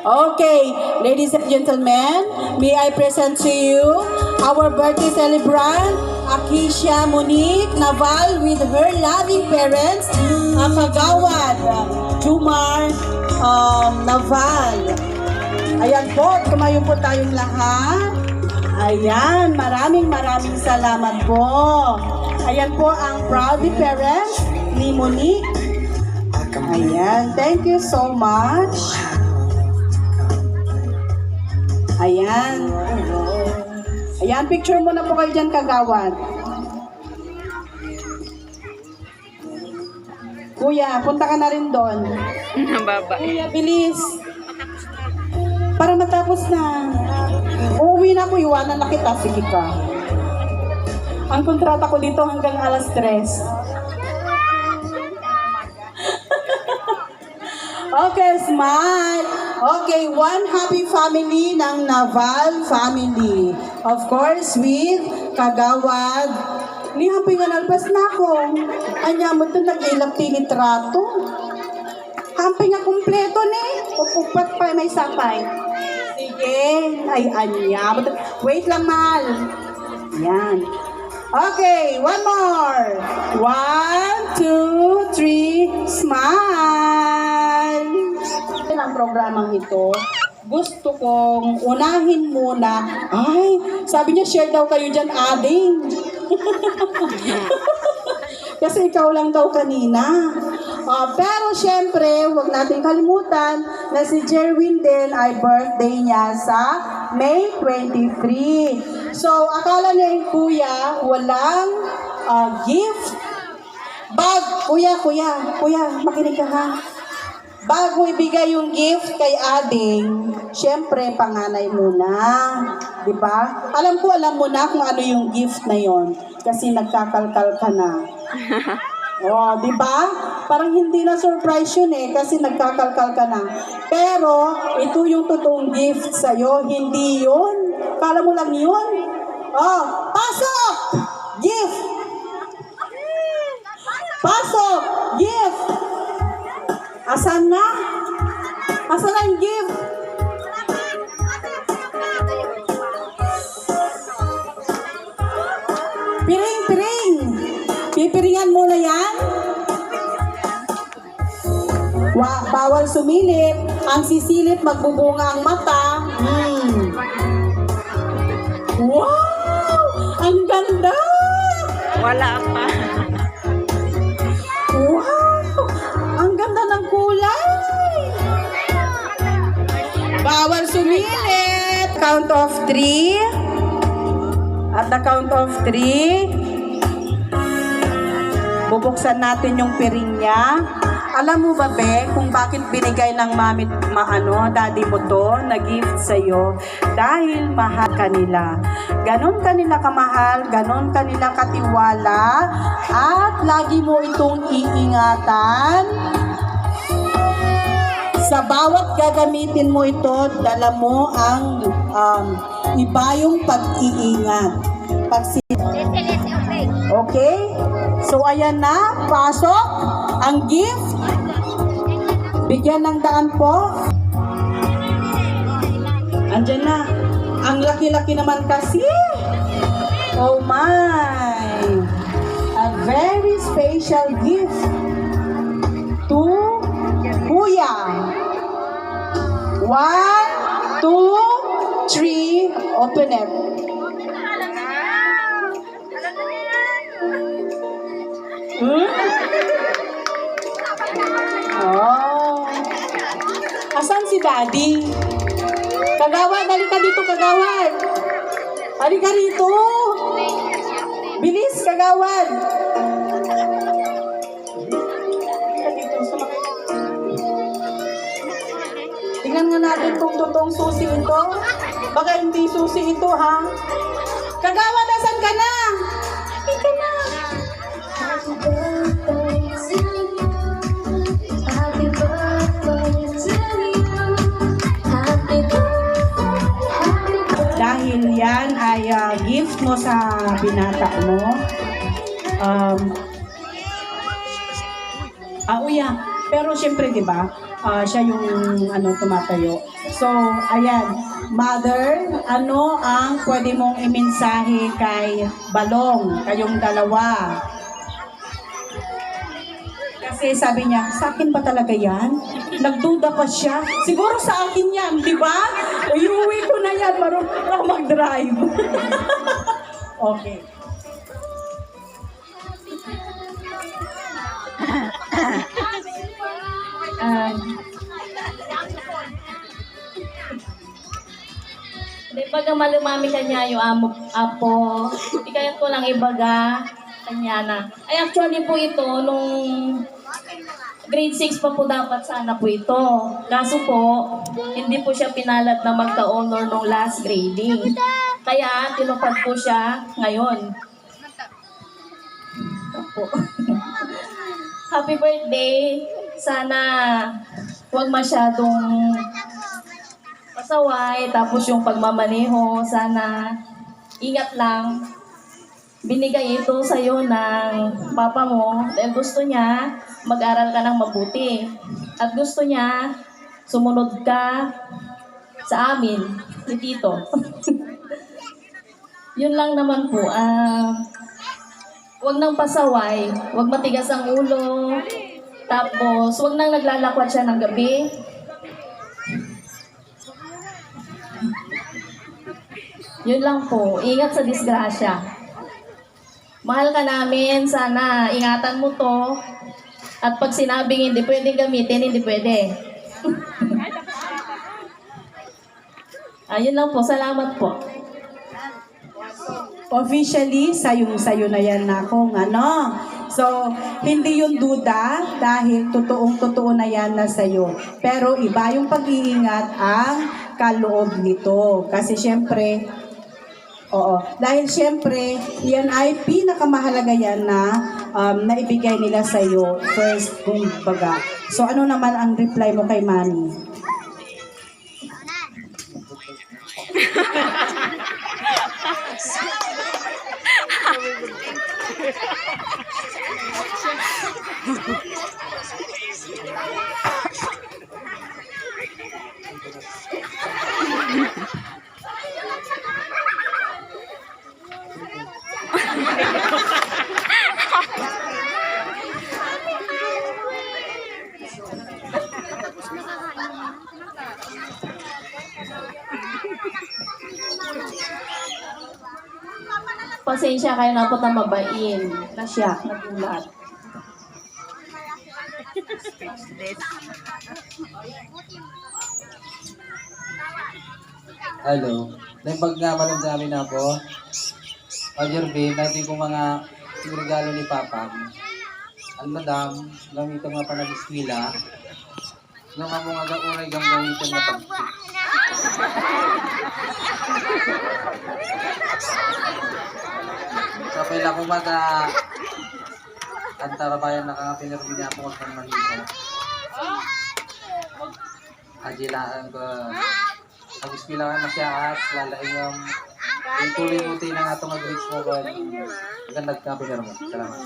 Okay, ladies and gentlemen, may I present to you our birthday celebrant, Akisha Monique Naval with her loving parents, ang kagawad, Jumar um, Naval. Ayan po, tumayo po tayong lahat. Ayan, maraming maraming salamat po. Ayan po ang proud parents ni Monique. Ayan, thank you so much. Ayan. Ayan, picture mo na po kayo dyan, kagawad. Kuya, punta ka na rin doon. Baba. Kuya, bilis. Para matapos na. Uuwi na ako, iwanan na kita. Sige ka. Ang kontrata ko dito hanggang alas 3. okay, smile. Okay, one happy family ng Naval family. Of course, with Kagawad. Ni happy nga nalpas na ako. Anya mo ito nag-ilap tinitrato. Hamping nga kumpleto ni. Pupupat pa may sapay. Sige. Ay, anya. Wait lang, mal. Yan. Okay, one more. One, two, three, smile. Ang programang ito, gusto kong unahin muna. Ay, sabi niya, share daw kayo dyan, ading. Kasi ikaw lang daw kanina. Ah, pero syempre, huwag natin kalimutan na si Jerwin din ay birthday niya sa May 23. So, akala niya yung kuya, walang ah, gift. Bag, kuya, kuya, kuya, makinig ka ha. Bago ibigay yung gift kay Ading, syempre panganay muna. Di ba? Alam ko, alam mo na kung ano yung gift na yon kasi nagkakalkal ka na. Oh, di ba? Parang hindi na surprise yun eh kasi nagkakalkal ka na. Pero ito yung totoong gift sa'yo, hindi yun. Kala mo lang yun. Oh, pasok! Gift! Pasok! Gift! Asan na? Asan na yung gift? Piring, piring! Pipiringan mo na yan? Wa, bawal sumilip. Ang sisilip, magbubunga ang mata. Hmm. Wow! Ang ganda! Wala pa. Count of three. At the count of three, bubuksan natin yung piring niya. Alam mo ba, Be, kung bakit binigay ng mami, maano, daddy mo to, na gift sa'yo? Dahil mahal kanila. Ganon kanila kamahal, ganon kanila katiwala, at lagi mo itong iingatan. Sa bawat gagamitin mo ito, dala mo ang um, ibayong pag-iingat. Pagsi- okay? So, ayan na. Pasok. Ang gift. Bigyan ng daan po. Andyan na. Ang laki-laki naman kasi. Oh my. A very special gift One, two, three. Open it. Hmm? Oh. Asan si Daddy? Kagawad, halika dito, kagawad. Halika rito. Bilis, kagawad. Tingnan nga natin kung totoong susi ito. Baka hindi susi ito, ha? Kagawad, asan ka na? Halika na. Dahil yan ay ah, gift mo sa binata mo. Um, ah, uya. Pero syempre, di ba, ah, siya yung ano tumatayo. So, ayan. Mother, ano ang pwede mong imensahe kay Balong, kayong dalawa? Kasi sabi niya, sa akin ba talaga yan? Nagduda pa siya. Siguro sa akin yan, di ba? Iuwi ko na yan, marunong mag-drive. okay. Di baga malumami kanya yung amo, apo. Di kaya ko lang ibaga kanya na. Ay actually po ito, nung grade 6 pa po dapat sana po ito. Kaso po, hindi po siya pinalad na magka-honor nung last grading. Kaya tinupad po siya ngayon. Opo. Happy birthday! Sana huwag masyadong pasaway, tapos yung pagmamaneho, sana ingat lang. Binigay ito sa'yo ng papa mo dahil gusto niya mag-aral ka ng mabuti. At gusto niya sumunod ka sa amin, ni Tito. Yun lang naman po. Ah, Huwag nang pasaway, huwag matigas ang ulo, tapos huwag nang naglalakwat siya ng gabi. Yun lang po, ingat sa disgrasya. Mahal ka namin, sana ingatan mo to. At pag sinabing hindi pwedeng gamitin, hindi pwede. Ayun lang po, salamat po. Officially, sayong-sayo na yan na kung ano. So, hindi yun duda dahil totoong-totoo na yan na sa'yo. Pero iba yung pag-iingat ang kaloob nito. Kasi syempre, oo, dahil syempre, yan ay pinakamahalaga yan na um, naibigay nila sa'yo first, kung baga. So, ano naman ang reply mo kay Manny? Pasensya kayo na po na mabain. Nasya, nagulat. Hello. Dahil pag naman sa amin ako, Roger B, natin kong mga regalo ni Papa. Ang madam, gamitin nga pa ng eskwila. Nung ako nga uray gam gamitin na pag Sa pila ko mata, antara bayan nakakapinirmi niya ako kung manito. Ajilaan ko. Ang ispilangan na siya at lalaing yung yung tuloy-uti ng atongag-reach mo ba? Ganda ka pinirmo. Salamat.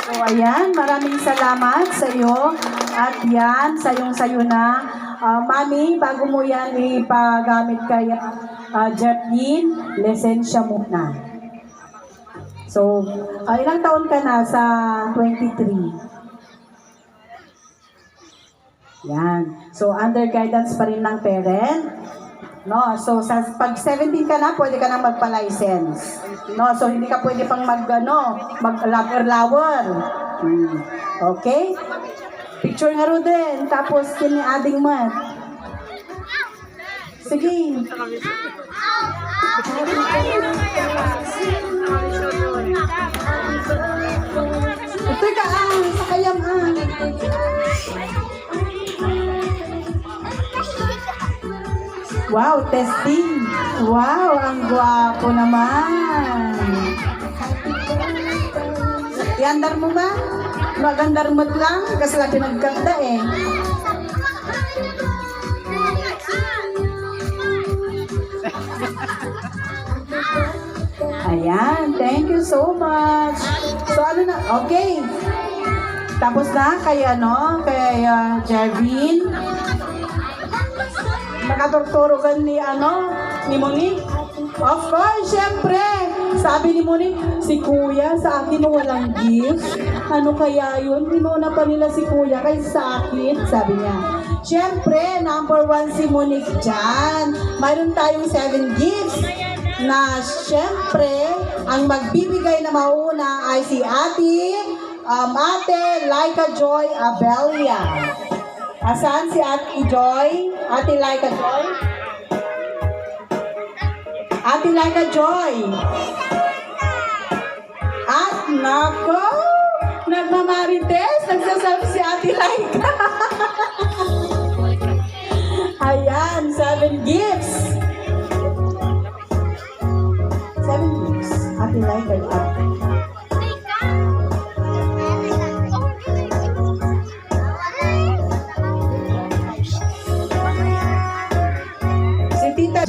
So ayan, maraming salamat sa iyo. At yan, sayong-sayo na. Ah, Mami, bago mo yan ipagamit kay uh, Jacqueline, lisensya muna. So, ah, ilang taon ka na sa 23? Yan. So, under guidance pa rin ng parent. No, so sa pag 17 ka na, pwede ka na magpa-license. No, so hindi ka pwede pang mag ano, mag lover Hmm. Okay? Picture nga ro din. Tapos kini ading mat. Sige. Wow, testing. Wow, ang gwapo naman. Iandar mo ba? Magandar mo't lang kasi lagi nagkanda eh. Ayan, thank you so much. So ano na, okay. Tapos na kay ano, kay uh, Jervin. Nakaturturugan ni ano, ni Monique. Of course, syempre. Sabi ni Monique, si Kuya sa akin walang gift. Ano kaya yun? Inuna pa nila si Kuya kay sa akin, sabi niya. Syempre, number one si Monique dyan. Mayroon tayong seven gifts na syempre, ang magbibigay na mauna ay si Ate, um, Ate Laika Joy Abelia. Asan si Ate Joy? Ate Laika Joy? Ate Laika Joy. At nako, nagmamarites, nagsasabi si Ate Laika. Ayan, seven gifts. Seven gifts. Ate Laika. Ate.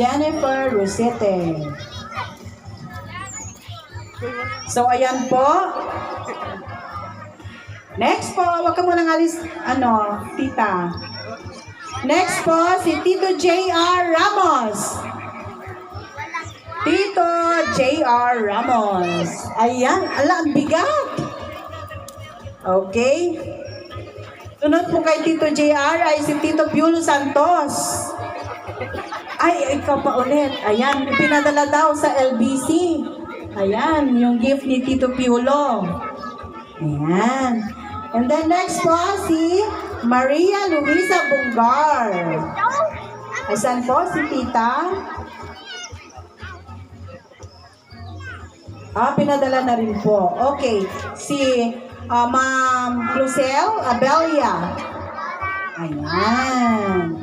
Jennifer Rosete. So, ayan po. Next po, wag ka munang alis, ano, tita. Next po, si Tito J.R. Ramos. Tito J.R. Ramos. Ayan, ala, ang bigat. Okay. Sunod po kay Tito J.R. ay si Tito Piolo Santos. Ay, ikaw pa ulit. Ayan, pinadala daw sa LBC. Ayan, yung gift ni Tito Piolo. Ayan. And then next po, si Maria Luisa Bungar. Asan po si Tita? Ah, pinadala na rin po. Okay. Si ah, Ma'am Lucel Abelia. Ayan.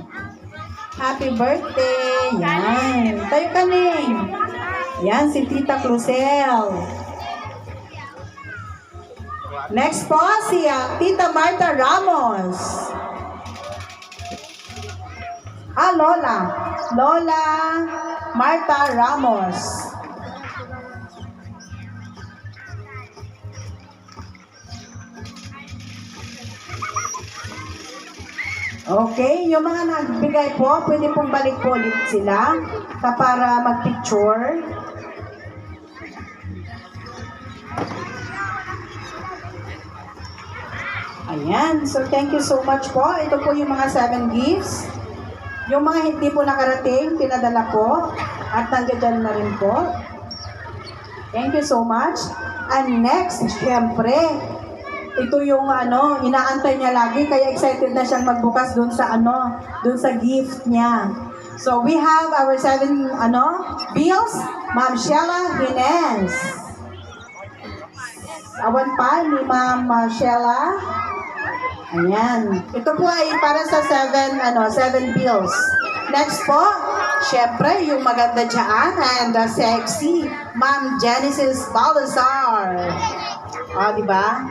Happy birthday! Yan. Tayo ka. Yan, si Tita Crucel. Next po, si ah, Tita Marta Ramos. Ah, Lola. Lola Marta Ramos. Okay, yung mga nagbigay po, pwede pong balik po ulit sila para mag-picture. Ayan, so thank you so much po. Ito po yung mga seven gifts. Yung mga hindi po nakarating, pinadala po. At nandiyan na rin po. Thank you so much. And next, syempre, ito yung ano, inaantay niya lagi, kaya excited na siyang magbukas dun sa ano, dun sa gift niya. So we have our seven ano, bills, Ma'am Sheila Hinez. Awan pa ni Ma'am Sheila. Ayan. Ito po ay para sa seven, ano, seven bills. Next po, syempre, yung maganda dyan and uh, sexy, Ma'am Genesis Balazar. O, di ba?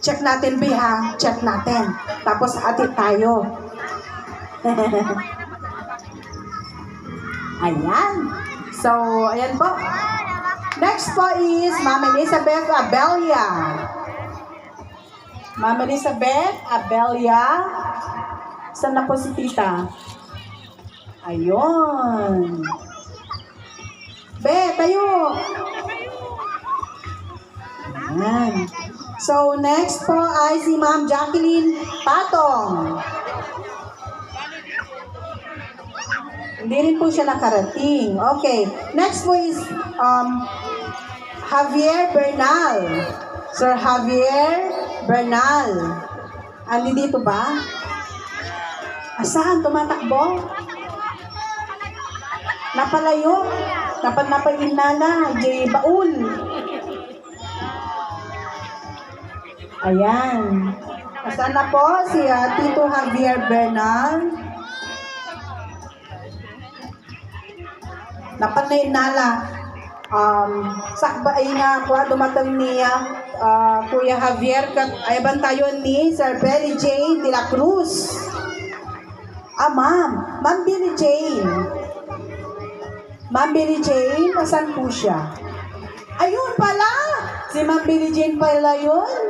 Check natin, B, ha? Check natin. Tapos, ati tayo. ayan. So, ayan po. Next po is Ma'am Elizabeth Abelia. Ma'am Elizabeth Abelia. Saan na po si tita? Ayun. Be, tayo. Ayan. So, next po ay si Ma'am Jacqueline Patong. Hindi rin po siya nakarating. Okay. Next po is um, Javier Bernal. Sir Javier Bernal. Andi dito ba? Asahan? Tumatakbo? Napalayo? Dapat napainala. Jay Baul. Ayan. Asan na po si ah, Tito Javier Bernal? Napanay nala. Um, sakba ay nga kuha dumatang niya ah, Kuya Javier kat ay bantayon ni Sir Belly Jane de la Cruz. Ah, ma'am. Ma'am Billy Jane. Ma'am Billy Jane, asan po siya? Ayun pala! Si Ma'am Billy Jane pala yun.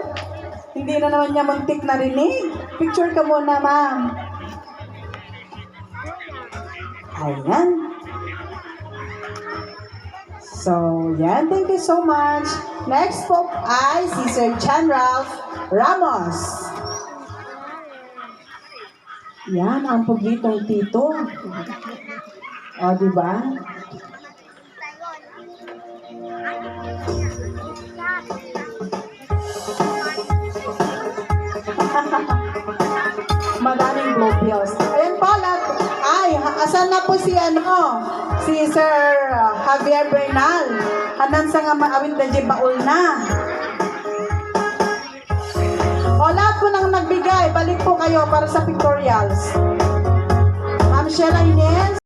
Hindi na naman niya muntik narinig. Picture ka muna, ma'am. Ayan. So, yan. Thank you so much. Next po ay si Sir Chan Ralph Ramos. Yan, ang pugitong tito. O, di Asan na po si ano? Si Sir Javier Bernal. Hanan sa nga maawit na di baul na. O lahat po nang nagbigay, balik po kayo para sa pictorials. Ma'am Sheila Ines.